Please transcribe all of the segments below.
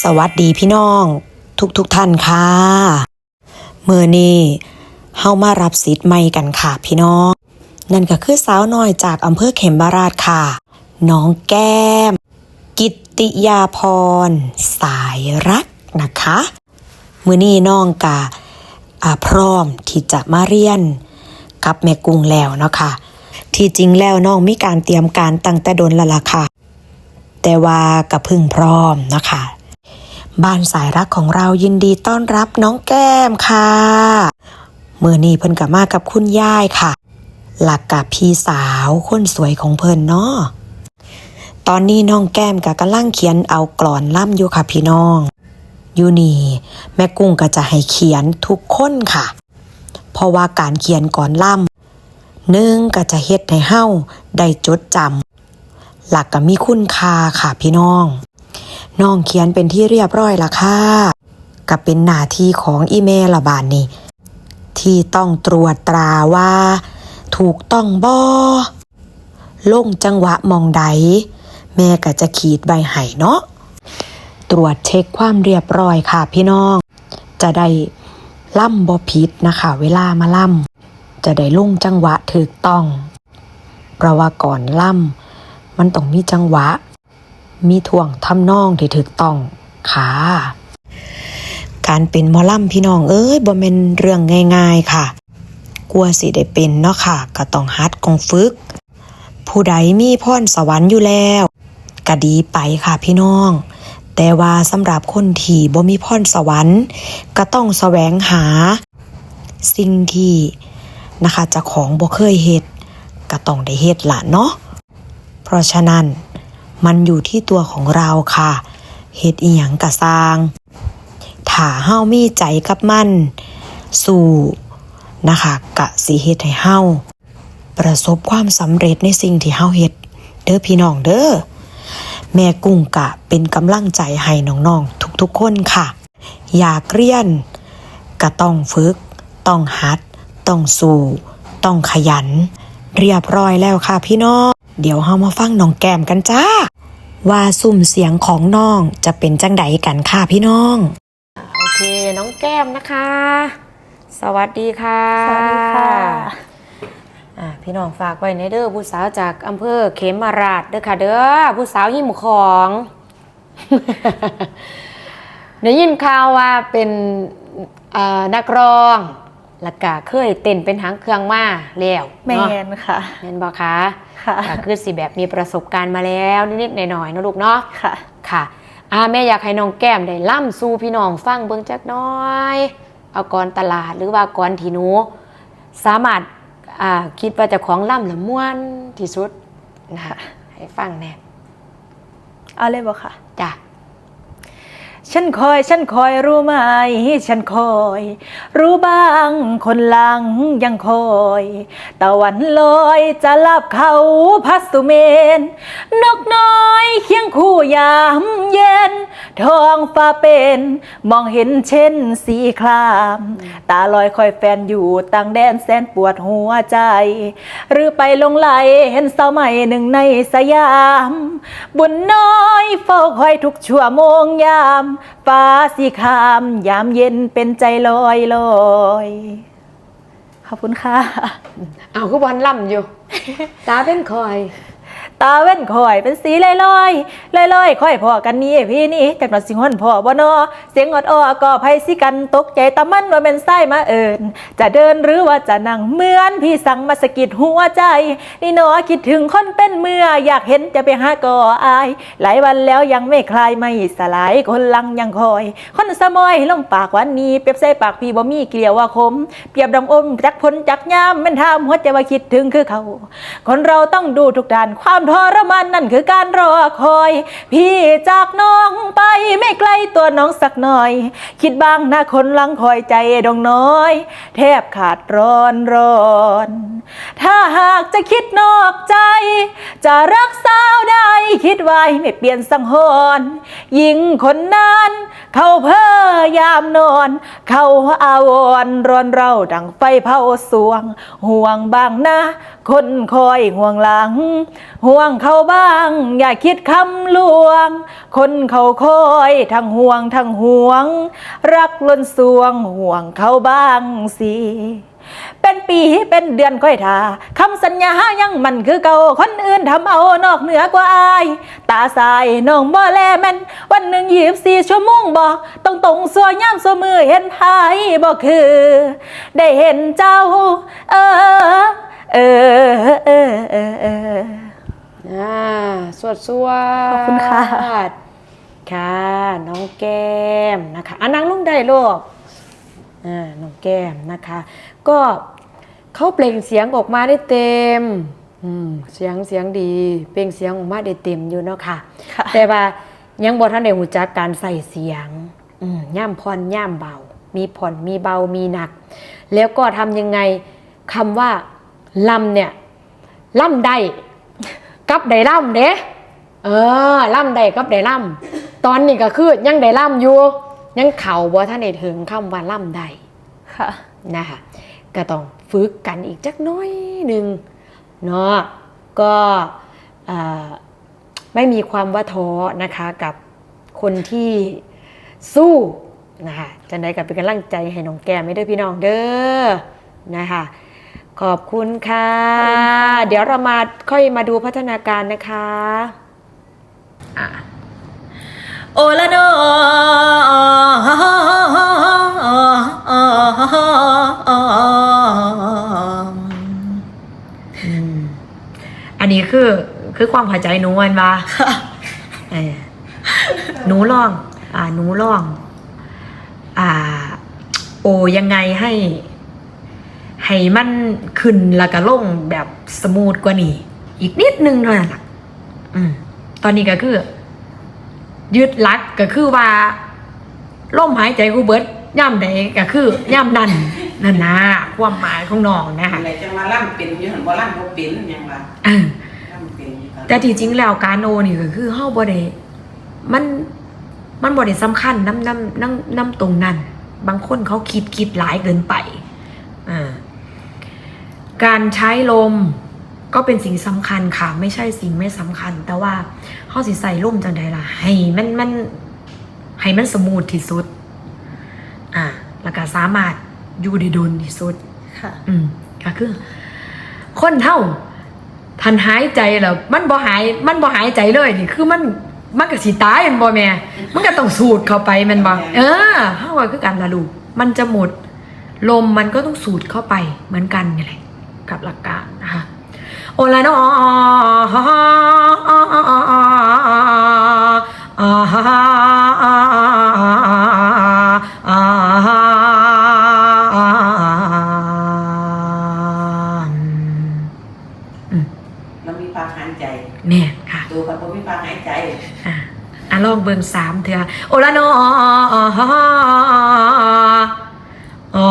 สวัสดีพี่น้อง ทุกทุกท่านค่ะเมื่อนี้เฮามารับสิทธิ์ใหม่กันค่ะพี่น้อง นั่นก็คือสาวน้อยจากอำเภอเขมบาราชค่ะ น้องแก้ม กิตติยาพร สายรักนะคะเมื่อนี้น้องกะอ่าพร้อมที่จะมาเรียน กับแม่กุ้งแล้วเนาะค่ะที่จริงแล้วน้องมีการเตรียมการตั้งแต่โดนละล่ะค่ะ แต่ว่ากะพึ่งพร้อมนะคะ บ้านสายรักของเรายินดีต้อนรับน้องแก้มค่ะเมื่อนี้เพิ่นกับมากับคุณยายค่ะ หลักกับพี่สาวคนสวยของเพิ่นเนาะตอนนี้น้องแก้มกับกำลังเขียนเอากลอนล่ำอยู่ค่ะพี่น้องอยู่นี่แม่กุ้งก็จะให้เขียนทุกคนค่ะ เพราะว่าการเขียนก่อนล่ำหนึ่งก็จะเฮ็ดให้เฮ้าได้จดจำหลักก็มีคุณค่าค่ะพี่น้อง น้องเขียนเป็นที่เรียบร้อยละค่ะกับเป็นหน้าที่ของอีเมลละบานนี่ที่ต้องตรวจตราว่า ถูกต้องบ่ลงจังหวะมองใด แม่ก็จะขีดใบไห้เนาะตรวจเช็คความเรียบร้อยค่ะพี่น้อง จะได้ล่ำบ่ผิดนะคะ เวลามาล่ำจะได้ลงจังหวะถูกต้องเพราะว่าก่อนล่ำมันต้องมีจังหวะ มีถ่วงทำนองที่ถูกต้องค่ะ การเป็นมอล่ำพี่น้องเอ้ยบ่แม่นเรื่องง่ายๆค่ะ กลัวสิได้เป็นเนาะค่ะ ก็ต้องฮัดกองฝึก ผู้ใดมีพรสวรรค์อยู่แล้วก็ดีไปค่ะพี่น้อง แต่ว่าสำหรับคนที่บ่มีพรสวรรค์ ก็ต้องแสวงหา สิ่งที่นะคะเจะของบ่เคยเฮ็ดก็ต้องได้เฮ็ดล่ะเนาะเพราะฉะนั้น มันอยู่ที่ตัวของเราค่ะเฮ็ดอีหยังกะสร้างถ้าเฮามีใจกับมัน สู่นะคะกะสิเฮ็ดให้เฮาประสบความสำเร็จในสิ่งที่เฮาเฮ็ดเด้อพี่น้องเด้อแม่กุ้งกะเป็นกำลังใจให้น้องๆทุกๆคนค่ะ อยากเรียนก็ต้องฝึก ต้องหัด ต้องสู้ ต้องขยัน เรียบร้อยแล้วค่ะพี่น้อง เดี๋ยวเฮามาฟังน้องแก้มกันจ้า ว่าสุ่มเสียงของน้องจะเป็นจังใดกันค่ะพี่น้อง โอเคน้องแก้มนะคะ สวัสดีค่ะ สวัสดีค่ะอ่าพี่น้องฝากไว้ในเด้อผู้สาวจากอำเภอเขมราชเด้อค่ะ เด้อผู้สาวหิมของได้ยินข่าวว่าเป็นเอ่อนักร้อง แล้วก็เคยเต้นเป็นหางเครื่องมาแล้วแมเนาะนค่ะแม่นบอกคะค่ะก็คือสิแบบมีประสบการณ์มาแล้วนิดๆหน่อยๆเนาะลูกเนาะค่ะค่ะอาแม่อยากให้น้องแก้มได้ล่ำสู่พี่น้องฟังเบิ่งจักหน้อย เอาก่อนตลาดหรือว่าก่อนที่หนูสามารถอ่าคิดว่าเจะของล่ำละม่วนที่สุดนะคะให้ฟังแน่เอาเลยบอกค่ะจ้ะ ฉันคอย ฉันคอยรู้ไหม ฉันคอย รู้บ้างคนหลังยังคอยตะวันลอยจะลับเขาพัสตุเมน นกน้อยเคียงคู่ยามเย็นท้องฟ้าเป็นมองเห็นเช่นสีคราม ตาลอยคอยแฟนอยู่ต่างแดนแสนปวดหัวใจ หรือไปลงไหลเห็นสาวใหม่หนึ่งในสยาม บุญน้อยเฝ้าคอยทุกชั่วโมงยามฟ้าสีคามยามเย็นเป็นใจลอยลอยขอบคุณค่ะ เอาคือบอลล่ำอยู่ ตาเป็นคอย ตาเว้นคอยเป็นสีลอยลอยลอยลอยคอยพอกันนี่พี่นี่จากหนอดสิงหอนพอบ่นอเสียงอดอ้อก็ไพสิกันตกใจตะมันว่าเป็นไส้มาเอิญจะเดินหรือว่าจะนั่งเหมือนพี่สั่งมาสะกิดหัวใจ นี่นอคิดถึงคนเป็นเมื่ออยากเห็นจะไปหาก่ออาย หลายวันแล้วยังไม่คลายไม่สลายคนลังยังคอย คนสมอยลงปากวันนี้เปรียบใส่ปากพี่บ่มีเกลียวว่าคม เปรียบดังอมจักพ้นจักยามแมันทำหัวใจว่าคิดถึงคือเขา คนเราต้องดูทุกด้านความทรมานนั่นคือการรอคอย พี่จากน้องไปไม่ไกลตัวน้องสักหน่อย คิดบ้างนะคนลังคอยใจดองน้อย แทบขาดร้อนร้อน ถ้าหากจะคิดนอกใจ จะรักสาวได้ คิดไว้ไม่เปลี่ยนสังหรณ์หญิงคนนั้น เขาเพ้อยามนอน เขาอาวรร้อนเราดังไฟเผาสวง ห่วงบ้างนะคนคอยห่วงหลังหัวงเขาบ้าง อย่าคิดคำลวง คนเขาคอยทั้งห่วงทั้งห่วง รักล้นสวงห่วงเขาบ้างสิเป็นปีเป็นเดือนค่อยทาคำสัญญายังมันคือเก่าคนอื่นทำเอานอกเหนือกว่าอาย ตาสายน้องบ่แลแม่นวันหนึ่งยีบสี่ชั่วโมงบอกต้องตรงสัวย่ำสัวมือเห็นพายบ่คือ ได้เห็นเจ้า เออ เออเออเออเออ อ่าสวดสวดขอบคุณค่ะ ค่ะ น้องแก้มนะคะอะนางลุงได้ลูกอ่าน้องแก้มนะคะ ก็เขาเปล่งเสียงออกมาได้เต็มอืมเสียงเสียงดี เปล่งเสียงออกมาได้เต็มอยู่เนาะค่ะ ค่ะ แต่ว่ายังบ่ทันได้หูจักการใส่เสียงอืมย่ำพรย่ำเบา มีผ่อนมีเบามีหนัก แล้วก็ทำยังไงคำว่า ลำเนี่ยล่ำได้กับได้ล่ำเด้เออล่ำได้กับได้ล่ำตอนนี้ก็คือยังได้ล่ำอยู่ยังเข่าบ่ท่านได้ถึงคำว่าล่ำได้ค่ะนะคะก็ต้องฝึกกันอีกจักหน้อยหนึ่งเนาะก็เอ่อไม่มีความว่าท้อนะคะกับคนที่สู้นะคะจะได้กับเป็นกำลังใจให้น้องแก้มไม่ด้วยพี่น้องเด้อนะคะ ขอบคุณค่ะ เดี๋ยวเรามาค่อยมาดูพัฒนาการนะคะอะโอละโนออืมอันนี้คือคือความเข้าใจหนูมันว่าเออหนูลอง อ่าหนูลอง อ่า โอยังไงให้ ให้มันขึ้นแล้วก็ลงแบบสมูทกว่านี้ อีกนิดนึงเท่านั้นล่ะอืม ตอนนี้ก็คือ ยึดหลักก็คือว่าลมหายใจกูเบิดย่ำใดก็คือย่ำนั่นนั่นนะความหมายของน้องนะคะอะไรจังว่าล่ำเป็นอยู่หันบ่ล่ำบ่เป็นหยังว่าเออล่ำเป็นอยู่กันแต่ที่จริงแล้วการโนนี่ก็คือเฮาบ่ได้มันมันบ่ได้สำคัญน้ำน้ำน้ำน้ำตรงนั้น บางคนเขาคิดคิดหลายเกินไปอ่า การใช้ลมก็เป็นสิ่งสำคัญค่ะ ไม่ใช่สิ่งไม่สำคัญ แต่ว่าเฮาสิใส่ลมจังใดล่ะ ให้มันมันให้มันสมูทที่สุด อ่าแล้วก็สามารถอยู่ได้ดนที่สุด ค่ะ อืมก็คือ คนเท่าทันหายใจแล้วมันบ่หาย มันบ่หายใจเลยนี่คือมันมันก็สิตายแมันบ่แม่ มันก็ต้องสูดเข้าไปแมันบ่เออเฮาก็คือกันละลูกมันจะหมด ลมมันก็ต้องสูดเข้าไปเหมือนกันนี่แหละ กับหลักการนะคะโอละเนาะเรามีปากหายใจแม่ค่ะตัวกับบ่มีปากหายใจอะอะลองเบิ่งสามเถอะโอละเนาะอื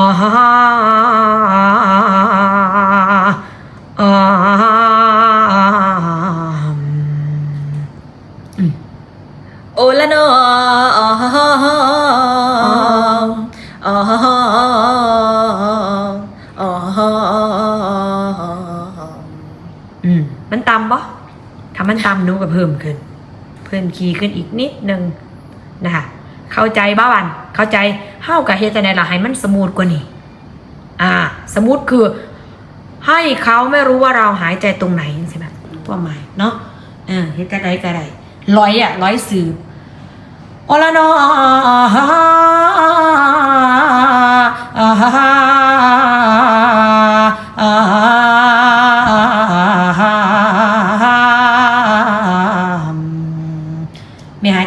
พิ่มขึ้น เพิ่มคีขึ้นอีกนิดนึงนะคะเข้าใจบ้าวันเข้าใจเฮ้ากับเฮดจะไหนล่ะให้มันสมูทกว่านี้อ่า สมูทคือให้เขาไม่รู้ว่าเราหายใจตรงไหนใช่ไหมความหมายเนาะเออเฮ็ดจะได้ก็ได้ร้อยอะร้อยสืบโอละเนอ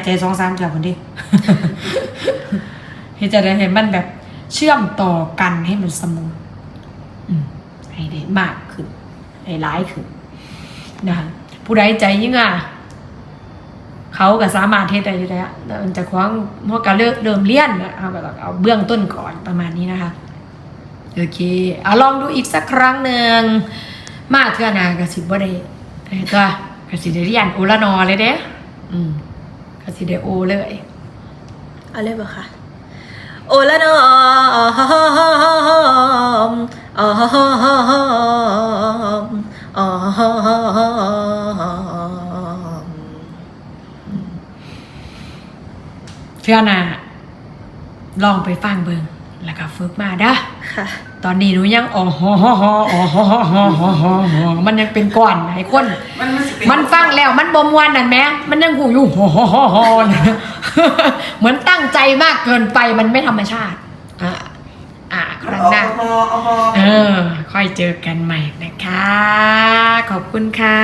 ใจสองสามจับคนดิเฮ็ดจะได้ให้มันแบบเชื่อมต่อกันให้มันสมูทให้ได้มากขึ้นให้ร้ายขึ้นนะคะผู้ใดใจยิ่งอะเขาก็สามารถเทศได้อยู่แล้วมันจะคว้างเพราะการเลิกเดิมเลี่ยนนะเอาก็ต้องเอาเบื้องต้นก่อนประมาณนี้นะคะ โอเคเอาลองดูอีกสักครั้งหนึ่งมาเท่านากระสิบว่าได้ไอ้ตัวกระสิได้เรียนโอลนอเลยเด้อืม ก็สิได้โอเลยเอาเลยบ่ค่ะโอละนอมอมอมเชื่อนะลองไปฟังเบิงแล้วก็ฝึกมาด้ค่ะ ตอนนี้หนูยังอ๋อฮอฮอฮออ๋อฮอฮอฮอฮอฮอฮอมันยังเป็นก้อนไอ้คน มันมันสิเป็นมันฟังแล้วมันบ่มวนนั่นแหมมันยังหูอยู่ฮอฮอฮอฮอนะเหมือนตั้งใจมากเกินไปมันไม่ธรรมชาติ อ่าอ่าคมันรั้งออกหน้าฮอเอาฮอเออ ค่อยเจอกันใหม่นะคะ ขอบคุณค่ะ